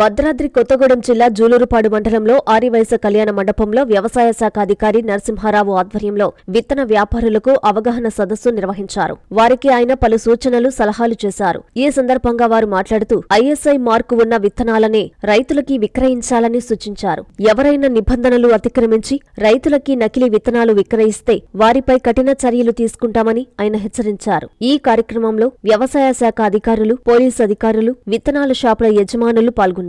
భద్రాద్రి కొత్తగూడెం జిల్లా జూలూరుపాడు మండలంలో ఆరివయస కళ్యాణ మండపంలో వ్యవసాయ శాఖ అధికారి నరసింహారావు ఆధ్వర్యంలో విత్తన వ్యాపారులకు అవగాహన సదస్సు నిర్వహించారు. వారికి ఆయన పలు సూచనలు సలహాలు చేశారు. ఈ సందర్భంగా వారు మాట్లాడుతూ ఐఎస్ఐ మార్కు ఉన్న విత్తనాలనే రైతులకి విక్రయించాలని సూచించారు. ఎవరైనా నిబంధనలు అతిక్రమించి రైతులకి నకిలీ విత్తనాలు విక్రయిస్తే వారిపై కఠిన చర్యలు తీసుకుంటామని ఆయన హెచ్చరించారు. ఈ కార్యక్రమంలో వ్యవసాయ శాఖ అధికారులు పోలీసు అధికారులు విత్తనాల షాపుల యజమానులు పాల్గొన్నారు.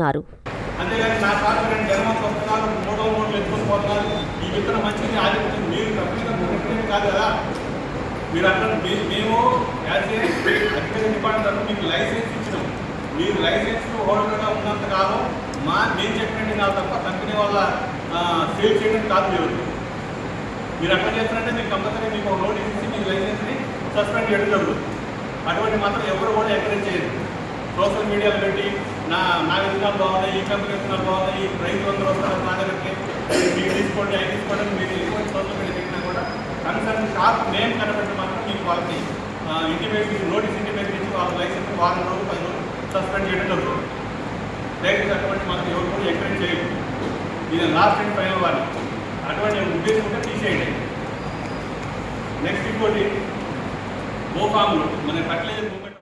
అంతేగాని నా కాదు నేను జన్మకు వస్తున్నాను మూడో మూడు ఎత్తుకొని పోతున్నాను ఈ విత్తనం మంచిది ఆగిపోతుంది మీరు తప్పించిన కాదు కదా? మీరు అక్కడ మేము యాజ్ ఏ అగ్రికల్చర్ డిపార్ట్మెంట్ మీకు లైసెన్స్ ఇచ్చినాం. మీరు లైసెన్స్ హోల్డర్గా ఉన్నంత కాలం మా నేను చెప్పినట్టు కాదు తప్ప కంపెనీ వల్ల సేల్ చేయడం కాదు మీరు. మీరు అక్కడ చేస్తారంటే మీకు కంపల్సరీ మీకు లోన్ ఇచ్చి మీ లైసెన్స్ని సస్పెండ్ చేయడం జరుగుతుంది. అటువంటి మాత్రం ఎవరు కూడా ఎంకరేజ్ చేయరు. సోషల్ మీడియాలో పెట్టి నా నా విత్తనాలు బాగున్నాయి ఈ కంపెనీ విత్తనాలు బాగున్నాయి ఈ రైతులు అందరూ వస్తారు నా దగ్గరికి మీరు తీసుకోండి అవి తీసుకోండి మీరు ఎటువంటి సోషల్ మీడియా పెట్టినా కూడా కన్సర్న్ షాప్ నేమ్ కనబెట్టి మాత్రం మీకు వాళ్ళకి ఇంటిమేట్ నోటీస్ ఇంటిమేట్ ఇచ్చి వాళ్ళ లైసెన్స్ వారం రోజులు పది రోజులు సస్పెండ్ చేయడం జరుగుతుంది. దయచేసి అటువంటి మాత్రం ఎవరు కూడా ఎంకరేజ్ చేయదు ఇది లాస్ట్ అండ్ ఫైనల్ వాళ్ళు అటువంటి ఉద్దేశం ఉంటే తీసేయండి. నెక్స్ట్ ఇంకోటి గోఫాములు మన ఫర్టిలైజర్ మూమెంట్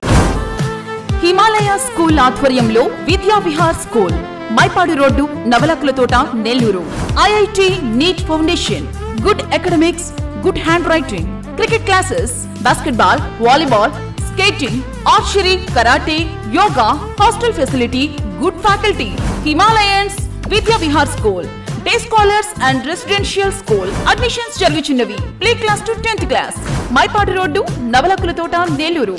హిమాలయ స్కూల్ ఆధ్వర్యంలో Vidya Vihar school Maipadu road Navalakula Thota Nellore. IIT NEET foundation good academics good handwriting cricket classes basketball volleyball skating archery karate yoga hostel facility good faculty. Himalayans Vidya Vihar school day scholars and residential school. Admissions జరుగుచున్నవి. Play class to tenth class. Maipadu road Navalakula Thota Nellore.